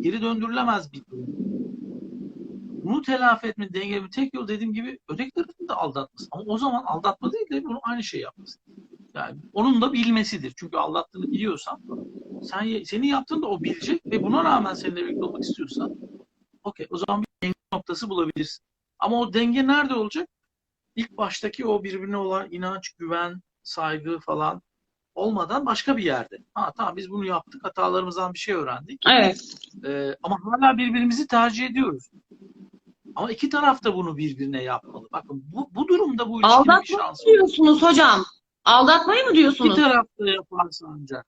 geri döndürülemez bir durum. Bunu telafi etme, dengelemenin tek yol dediğim gibi öteki tarafın da aldatması. Ama o zaman aldatma değil de bunu aynı şey yapması. Yani onun da bilmesidir. Çünkü aldattığını biliyorsan sen senin yaptığını da o bilecek ve buna rağmen seninle birlikte olmak istiyorsa okey o zaman bir denge noktası bulabilirsin. Ama o denge nerede olacak? İlk baştaki o birbirine olan inanç, güven, saygı falan olmadan başka bir yerde. Ha tamam biz bunu yaptık, hatalarımızdan bir şey öğrendik. Evet. Ee, ama hala birbirimizi tercih ediyoruz. Ama iki taraf da bunu birbirine yapmalı. Bakın bu, bu durumda bu ilişkinin bir Aldatmayı mı şansı olur. diyorsunuz hocam? Aldatmayı mı İki diyorsunuz? taraf da yaparsa ancak.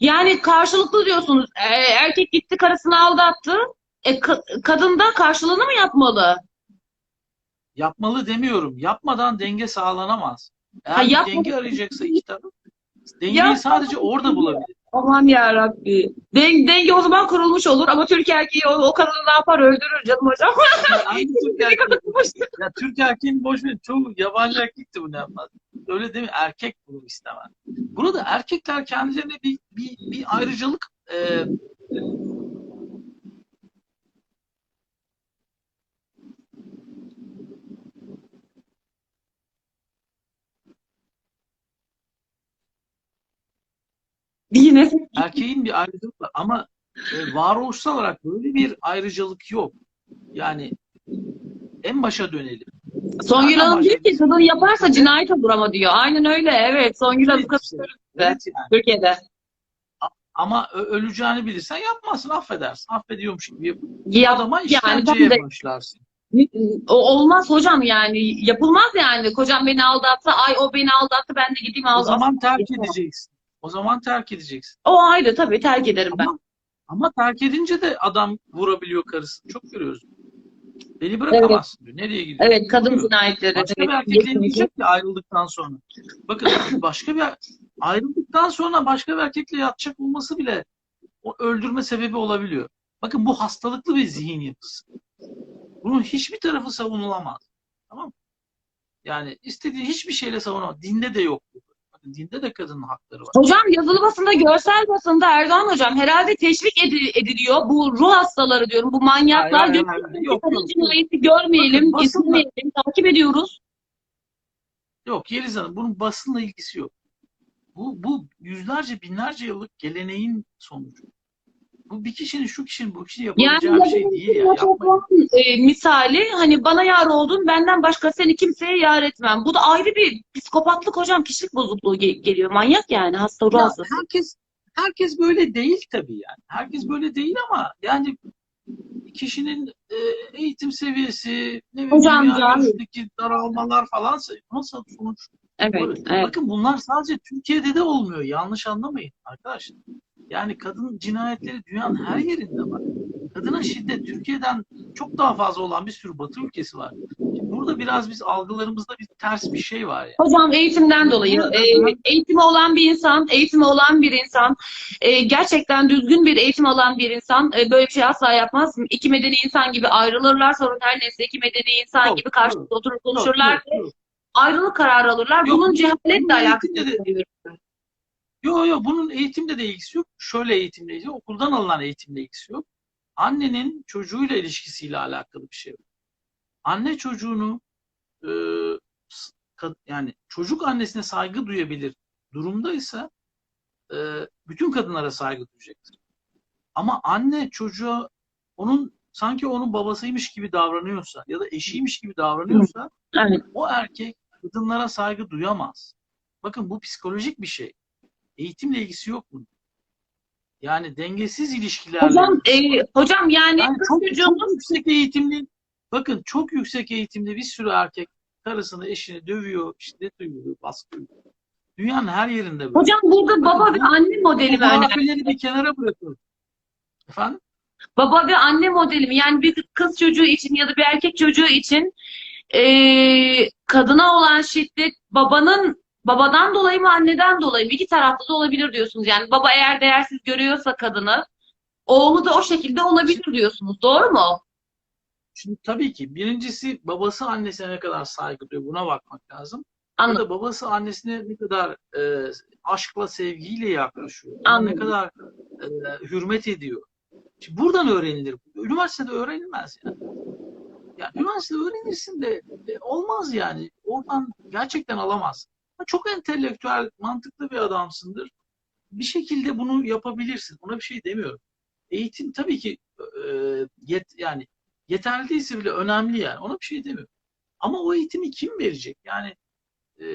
Yani karşılıklı diyorsunuz. Ee, erkek gitti karısını aldattı. E, ka- kadın da karşılığını mı yapmalı? Yapmalı demiyorum. Yapmadan denge sağlanamaz. Eğer Ha, bir denge arayacaksa iki taraf dengeyi Yapma- sadece orada bulabilir. Aman yarabbi. Den denge o zaman kurulmuş olur ama Türk erkeği o, o kadını ne yapar öldürür canım hocam. Hangi Türk erkeği? Ya Türk erkeğin boş ver. Çoğu yabancı erkek de bunu yapmaz. Öyle değil mi? Erkek bunu istemez. Burada erkekler kendilerine bir, bir, bir ayrıcalık e, Yine erkeğin bir ayrıcalık var ama e, varoluşsal olarak böyle bir ayrıcalık yok. Yani en başa dönelim. Songül Hanım diyor ki kadın yaparsa cinayet olur ama diyor. Aynen öyle. Evet. Songül Hanım katılıyoruz. Evet yani. Türkiye'de. Ama öleceğini bilirsen yapmazsın, affedersin. Affediyormuş gibi yapıp Ya, adama yani işkenceye de- başlarsın. o olmaz hocam yani. Yapılmaz yani. Kocam beni aldattı. Ay o beni aldattı. Ben de gideyim O aldattım. zaman terk edeceksin. O zaman terk edeceksin. O ayrı tabii terk ederim ben. Ama, terk edince de adam vurabiliyor karısını. Çok görüyoruz. Beni bırakamazsın diyor. Nereye gidiyor? Evet kadın cinayetleri. Başka evet, bir erkekle gidecek ki ayrıldıktan sonra. Bakın başka bir ayrıldıktan sonra başka bir erkekle yatacak olması bile o öldürme sebebi olabiliyor. Bakın bu hastalıklı bir zihin yapısı. Bunun hiçbir tarafı savunulamaz. Tamam mı? Yani istediği hiçbir şeyle savunulamaz. Dinde de yok bu. Dinde de kadının hakları var. Hocam yazılı basında, görsel basında Erdoğan hocam herhalde teşvik edi- ediliyor. Bu ruh hastaları diyorum, bu manyaklar. Hayır, hayır, hayır. Yok, yok. cinayeti görmeyelim, Bakın, izlemeyelim, takip ediyoruz. Yok Yeliz Hanım bunun basınla ilgisi yok. Bu, bu yüzlerce binlerce yıllık geleneğin sonucu. Bu bir kişinin şu kişinin bu kişinin Yani yapabileceği bir şey değil ya. Yapmayın. E, misali hani bana yar oldun benden başka seni kimseye yar etmem. Bu da ayrı bir psikopatlık hocam kişilik bozukluğu ge- geliyor. Manyak yani hasta ruh Ya hastası. herkes herkes böyle değil tabii yani. Herkes böyle değil ama yani kişinin e, eğitim seviyesi, ne bileyim daralmalar falan nasıl sonuç? Evet, evet. Bakın bunlar sadece Türkiye'de de olmuyor. Yanlış anlamayın arkadaşlar. Yani kadın cinayetleri dünyanın her yerinde var. Kadına şiddet Türkiye'den çok daha fazla olan bir sürü batı ülkesi var. Şimdi burada biraz biz algılarımızda bir ters bir şey var ya. Hocam eğitimden dolayı Burada- e, eğitimi olan bir insan, eğitimi olan bir insan, e, gerçekten düzgün bir eğitim alan bir insan e, böyle bir şey asla yapmaz. İki medeni insan gibi ayrılırlar sorun her neyse iki medeni insan Yok, gibi karşılıklı oturup konuşurlar. Yok, yok. Ayrılık kararı alırlar. Yok, Bunun cehaletle alakası eğitimde yok. Yok yok bunun eğitimle de ilgisi yok. Şöyle eğitimle ilgisi Okuldan alınan eğitimle ilgisi yok. Annenin çocuğuyla ilişkisiyle alakalı bir şey. Anne çocuğunu e, yani çocuk annesine saygı duyabilir durumdaysa e, bütün kadınlara saygı duyacaktır. Ama anne çocuğa onun sanki onun babasıymış gibi davranıyorsa ya da eşiymiş gibi davranıyorsa Evet. o erkek kadınlara saygı duyamaz. Bakın bu psikolojik bir şey. Eğitimle ilgisi yok bunun. Yani dengesiz ilişkilerle Hocam, var. e, hocam yani Yani çok, çocuğunun çok yüksek eğitimli bakın çok yüksek eğitimli bir sürü erkek karısını eşini dövüyor, şiddet uyguluyor, baskı uyguluyor. Dünyanın her yerinde böyle. hocam burada baba Bakın ve bu- anne modeli önemli? hurafeleri bir kenara bırakıyoruz. Efendim? Baba ve anne modeli mi? Yani bir kız çocuğu için ya da bir erkek çocuğu için eee, kadına olan şiddet babanın babadan dolayı mı anneden dolayı mı? İki taraflı da olabilir diyorsunuz. Yani baba eğer değersiz görüyorsa kadını oğlu da o şekilde olabilir diyorsunuz. Doğru mu? Şimdi tabii ki birincisi babası annesine ne kadar saygı duyuyor buna bakmak lazım. Ya Anladım. da babası annesine ne kadar e, aşkla, sevgiyle yaklaşıyor. Ona ne Anladım. kadar e, hürmet ediyor. Şimdi buradan öğrenilir. Üniversitede öğrenilmez yani. Ya üniversitede öğrenirsin de e, olmaz yani. Oradan gerçekten alamaz. Çok entelektüel, mantıklı bir adamsındır. Bir şekilde bunu yapabilirsin. Ona bir şey demiyorum. Eğitim tabii ki e, yet, yani yeterli değilse bile önemli yani. Ona bir şey demiyorum. Ama o eğitimi kim verecek? Yani e,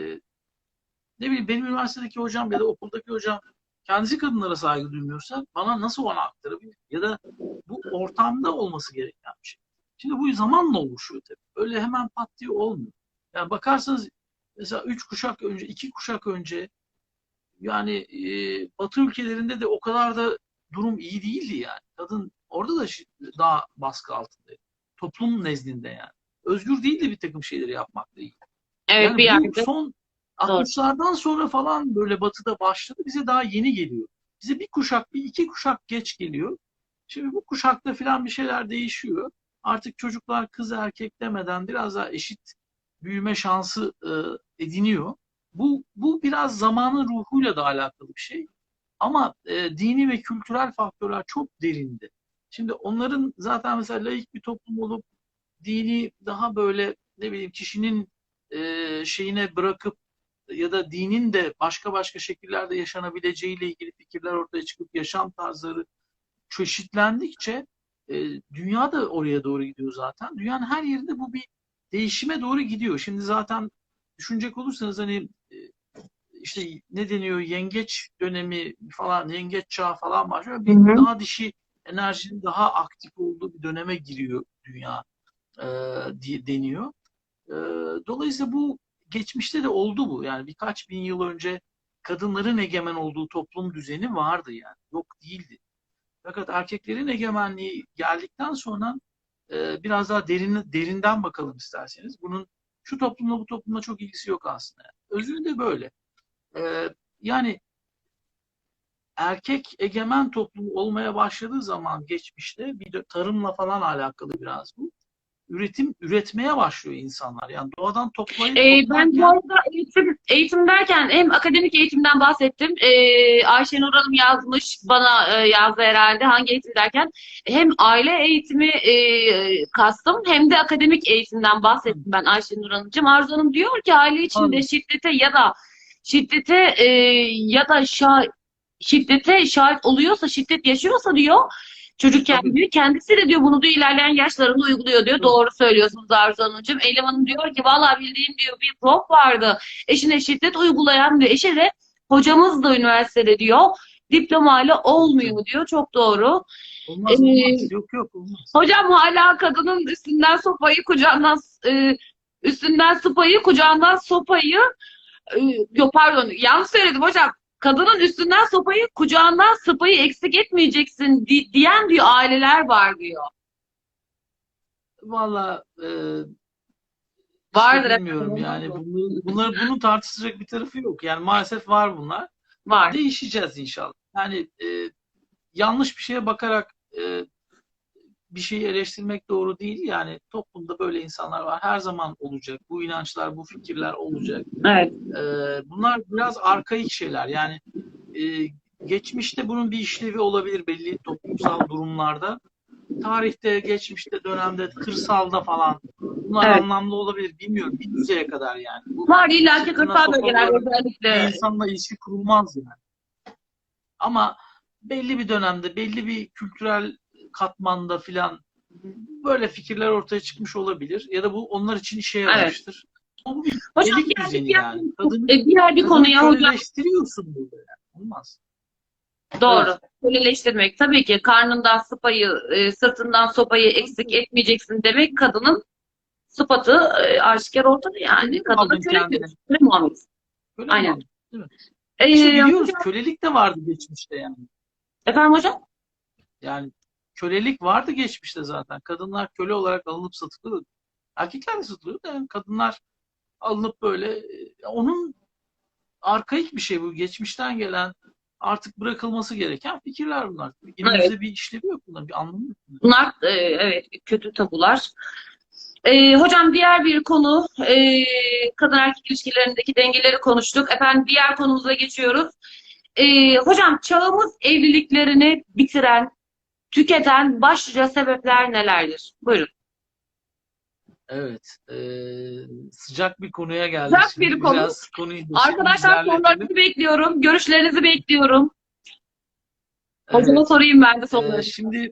ne bileyim benim üniversitedeki hocam ya da okuldaki hocam kendisi kadınlara saygı duymuyorsa bana nasıl ona aktarabilir? Ya da bu ortamda olması gereken bir şey. Şimdi bu zamanla oluşuyor tabii. Öyle hemen pat diye olmuyor. Yani bakarsanız mesela üç kuşak önce, iki kuşak önce yani e, Batı ülkelerinde de o kadar da durum iyi değildi yani. Kadın orada da daha baskı altındaydı. Toplum nezdinde yani. Özgür değildi bir takım şeyleri yapmakla ilgili. Evet Yani bir yerde. son 60'lardan sonra falan böyle batıda başladı. Bize daha yeni geliyor. Bize bir kuşak, bir iki kuşak geç geliyor. Şimdi bu kuşakta falan bir şeyler değişiyor. Artık çocuklar kız erkek demeden biraz daha eşit büyüme şansı e, ediniyor. Bu, bu biraz zamanın ruhuyla da alakalı bir şey. Ama e, dini ve kültürel faktörler çok derinde. Şimdi onların zaten mesela laik bir toplum olup dini daha böyle ne bileyim kişinin e, şeyine bırakıp ya da dinin de başka başka şekillerde yaşanabileceğiyle ilgili fikirler ortaya çıkıp yaşam tarzları çeşitlendikçe e, dünya da oraya doğru gidiyor zaten. Dünyanın her yerinde bu bir değişime doğru gidiyor. Şimdi zaten düşünecek olursanız hani e, işte ne deniyor yengeç dönemi falan yengeç çağı falan başlıyor. Bir Hı hı. daha dişi enerjinin daha aktif olduğu bir döneme giriyor dünya e, diye deniyor. E, dolayısıyla bu geçmişte de oldu bu. Yani birkaç bin yıl önce kadınların egemen olduğu toplum düzeni vardı yani. Yok değildi. Fakat erkeklerin egemenliği geldikten sonra e, biraz daha derin, derinden bakalım isterseniz. Bunun şu toplumla bu toplumla çok ilgisi yok aslında. Özünde böyle. E, yani erkek egemen toplum olmaya başladığı zaman geçmişte bir de tarımla falan alakalı biraz bu. Üretim üretmeye başlıyor insanlar. Yani doğadan toplayıp Ee, ben bu arada eğitim, eğitim derken hem akademik eğitimden bahsettim. Ee, Ayşenur Hanım yazmış, bana e, yazdı herhalde hangi eğitim derken. Hem aile eğitimi e, kastım hem de akademik eğitimden bahsettim ben Ayşenur Hanımcığım. Arzu Hanım diyor ki aile içinde Anladım. şiddete ya da şiddete e, ya da şa şiddete şahit oluyorsa, şiddet yaşıyorsa diyor çocukken diyor kendisi de diyor bunu diyor ilerleyen yaşlarında uyguluyor diyor. Doğru söylüyorsunuz Arzu Hanımcığım. Eylem Hanım diyor ki vallahi bildiğim diyor bir prof vardı. Eşine şiddet uygulayan diyor. Eşi de hocamız da üniversitede diyor. Diplomayla olmuyor diyor. Çok doğru. olmaz Ee, olmaz. Yok yok olmaz. Hocam hala kadının üstünden sopayı kucağından e, üstünden sopayı kucağından sopayı e, yok pardon yanlış söyledim hocam. Kadının üstünden sopayı kucağından sopayı eksik etmeyeceksin di- diyen diyor aileler var diyor. Valla e, Vardır işte bilmiyorum efendim. yani. Bunu, bunları, bunu tartışacak bir tarafı yok. Yani maalesef var bunlar. Var. Değişeceğiz inşallah. Yani e, yanlış bir şeye bakarak e, bir şeyi eleştirmek doğru değil. Yani toplumda böyle insanlar var. Her zaman olacak. Bu inançlar, bu fikirler olacak. Evet. E, bunlar biraz arkaik şeyler. Yani e, geçmişte bunun bir işlevi olabilir belli toplumsal durumlarda. Tarihte, geçmişte, dönemde, kırsalda falan bunlar Evet. anlamlı olabilir. Bilmiyorum. Bir düzeye kadar yani. Bu Var illa ki kırsal bölgeler özellikle. insanla ilişki kurulmaz yani. Ama belli bir dönemde, belli bir kültürel katmanda filan böyle fikirler ortaya çıkmış olabilir. Ya da bu onlar için işe yaramıştır. Bir Hocam düzeni ya- yani. Kadını, E, diğer bir konuya hocam. köleleştiriyorsun burada yani. Olmaz. Doğru. Köleleştirmek. Tabii ki karnından sıpayı, e, sırtından sopayı eksik etmeyeceksin demek kadının sıfatı e, aşikar ortada yani. Kadına aldın köle. Köle muamelesi. Aynen. mi? E, İşte biliyoruz hocam- kölelik de vardı geçmişte yani. efendim hocam? Yani kölelik vardı geçmişte zaten. Kadınlar köle olarak alınıp satılıyordu. Erkekler de satılıyordu da yani kadınlar alınıp böyle e, onun arkaik bir şey bu. Geçmişten gelen artık bırakılması gereken fikirler bunlar. Günümüzde bir işlevi yok bunların, bir anlamı yok. Bunlar e, evet kötü tabular. E, hocam diğer bir konu e, kadın erkek ilişkilerindeki dengeleri konuştuk. Efendim diğer konumuza geçiyoruz. E, hocam çağımız evliliklerini bitiren tüketen başlıca sebepler nelerdir? Buyurun. Evet. eee, sıcak bir konuya geldik. Sıcak Şimdi bir konu. Konuyu Arkadaşlar sorularınızı bekliyorum. Görüşlerinizi bekliyorum. Evet. Hocama sorayım ben de Eee, soruları. şimdi Hocam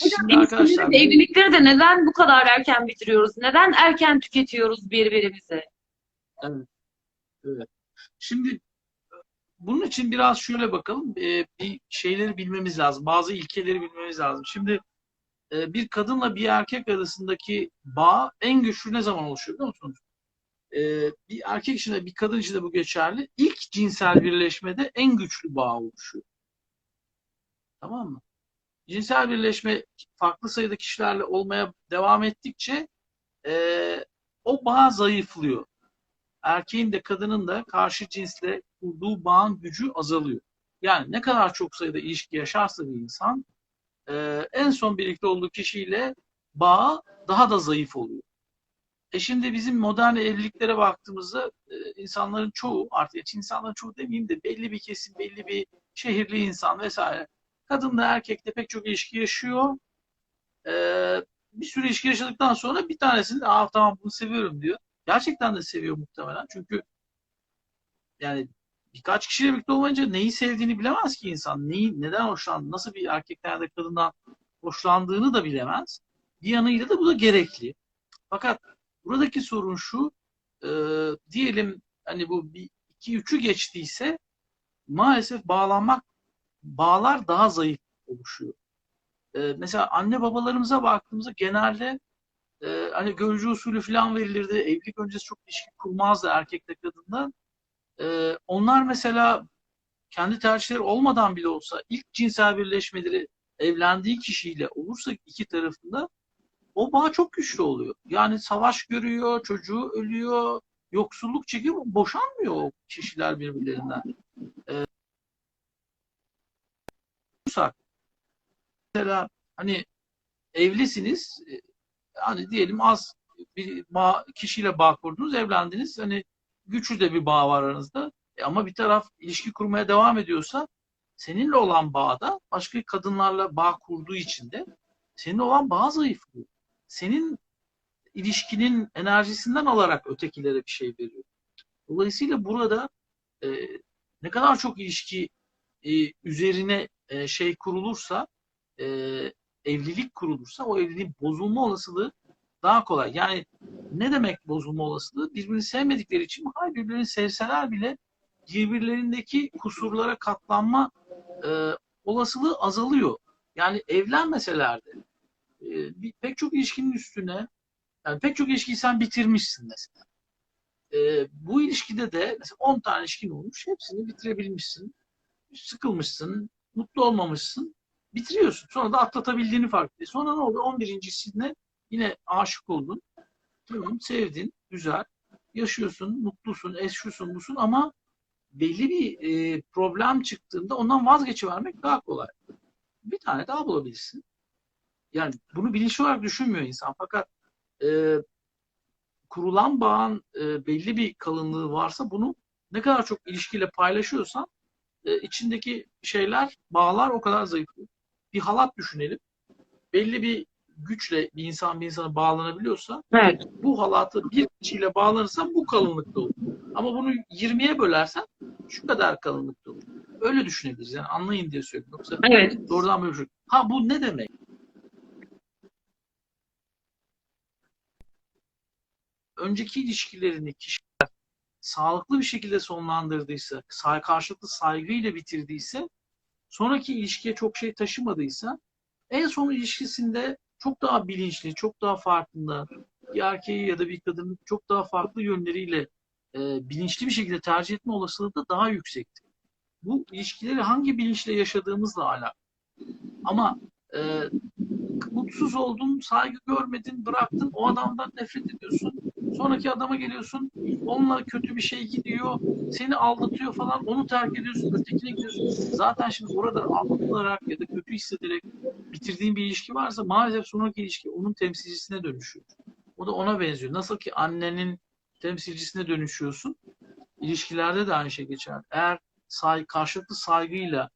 şimdi ilişkileri arkadaşlar de evlilikleri de neden bu kadar erken bitiriyoruz? Neden erken tüketiyoruz birbirimizi? Şimdi bunun için biraz şöyle bakalım. Eee, bir şeyleri bilmemiz lazım. Bazı ilkeleri bilmemiz lazım. Şimdi eee, bir kadınla bir erkek arasındaki bağ en güçlü ne zaman oluşuyor biliyor musunuz? Eee, bir erkek için de bir kadın için de bu geçerli. İlk cinsel birleşmede en güçlü bağ oluşuyor. Tamam mı? Cinsel birleşme farklı sayıda kişilerle olmaya devam ettikçe eee, o bağ zayıflıyor. Erkeğin de kadının da karşı cinsle kurduğu bağın gücü azalıyor. Yani ne kadar çok sayıda ilişki yaşarsa bir insan eee, en son birlikte olduğu kişiyle bağı daha da zayıf oluyor. E şimdi bizim modern evliliklere baktığımızda e, insanların çoğu artık insanların çoğu demeyeyim de belli bir kesim, belli bir şehirli insan vesaire. Kadın da erkek de pek çok ilişki yaşıyor. E, bir sürü ilişki yaşadıktan sonra bir tanesini Aa, tamam bunu seviyorum diyor. Gerçekten de seviyor muhtemelen. Çünkü yani birkaç kişiyle birlikte olmayınca neyi sevdiğini bilemez ki insan. Neyi, neden hoşlandı, nasıl bir erkekten ya da kadından hoşlandığını da bilemez. Bir yanıyla da bu da gerekli. Fakat buradaki sorun şu, e, diyelim hani bu bir iki üçü geçtiyse maalesef bağlanmak, bağlar daha zayıf oluşuyor. E, mesela anne babalarımıza baktığımızda genelde e, hani görücü usulü falan verilirdi. Evlilik öncesi çok ilişki kurmazdı erkekle kadından. E, onlar mesela kendi tercihleri olmadan bile olsa ilk cinsel birleşmeleri evlendiği kişiyle olursa iki tarafında o bağ çok güçlü oluyor. Yani savaş görüyor, çocuğu ölüyor, yoksulluk çekiyor, boşanmıyor o kişiler birbirlerinden. Ee, mesela hani evlisiniz, e, hani diyelim az bir bağ, kişiyle bağ kurdunuz, evlendiniz. Hani güçlü de bir bağ var aranızda. E ama bir taraf ilişki kurmaya devam ediyorsa seninle olan bağda başka kadınlarla bağ kurduğu için de senin olan bağ zayıflıyor. Senin ilişkinin enerjisinden alarak ötekilere bir şey veriyor. Dolayısıyla burada e, ne kadar çok ilişki e, üzerine e, şey kurulursa, e, evlilik kurulursa o evliliğin bozulma olasılığı daha kolay. Yani ne demek bozulma olasılığı? Birbirini sevmedikleri için hayır birbirini sevseler bile birbirlerindeki kusurlara katlanma e, olasılığı azalıyor. Yani evlenmeseler de e, pek çok ilişkinin üstüne yani pek çok ilişkiyi sen bitirmişsin mesela. E, bu ilişkide de mesela 10 tane ilişkin olmuş. Hepsini bitirebilmişsin. Sıkılmışsın. Mutlu olmamışsın. Bitiriyorsun. Sonra da atlatabildiğini fark ediyorsun. Sonra ne oldu? 11.sinde yine aşık oldun. Tamam sevdin. Güzel. Yaşıyorsun. Mutlusun. Eşyusun. Busun ama belli bir e, problem çıktığında ondan vazgeçivermek daha kolay. Bir tane daha bulabilirsin. Yani bunu bilinçli olarak düşünmüyor insan. Fakat e, kurulan bağın e, belli bir kalınlığı varsa bunu ne kadar çok ilişkiyle paylaşıyorsan e, içindeki şeyler, bağlar o kadar zayıflıyor. Bir halat düşünelim. Belli bir güçle bir insan bir insana bağlanabiliyorsa Evet. bu halatı bir kişiyle bağlanırsan bu kalınlıkta olur. Ama bunu 20'ye bölersen şu kadar kalınlıkta olur. Öyle düşünebiliriz. Yani anlayın diye söylüyorum. Yoksa Evet. doğrudan böyle şey. Ha bu ne demek? Önceki ilişkilerini kişiler sağlıklı bir şekilde sonlandırdıysa, karşılıklı saygıyla bitirdiyse, sonraki ilişkiye çok şey taşımadıysa, en son ilişkisinde çok daha bilinçli, çok daha farkında, bir erkeği ya da bir kadının çok daha farklı yönleriyle e, bilinçli bir şekilde tercih etme olasılığı da daha yüksektir. Bu ilişkileri hangi bilinçle yaşadığımızla alakalı. Ama e, mutsuz oldun, saygı görmedin, bıraktın, o adamdan nefret ediyorsun. Sonraki adama geliyorsun, onunla kötü bir şey gidiyor, seni aldatıyor falan, onu terk ediyorsun, ötekine gidiyorsun. Zaten şimdi orada aldatılarak ya da kötü hissederek bitirdiğin bir ilişki varsa maalesef sonraki ilişki onun temsilcisine dönüşüyor. O da ona benziyor. Nasıl ki annenin temsilcisine dönüşüyorsun, ilişkilerde de aynı şey geçer. Eğer say karşılıklı saygıyla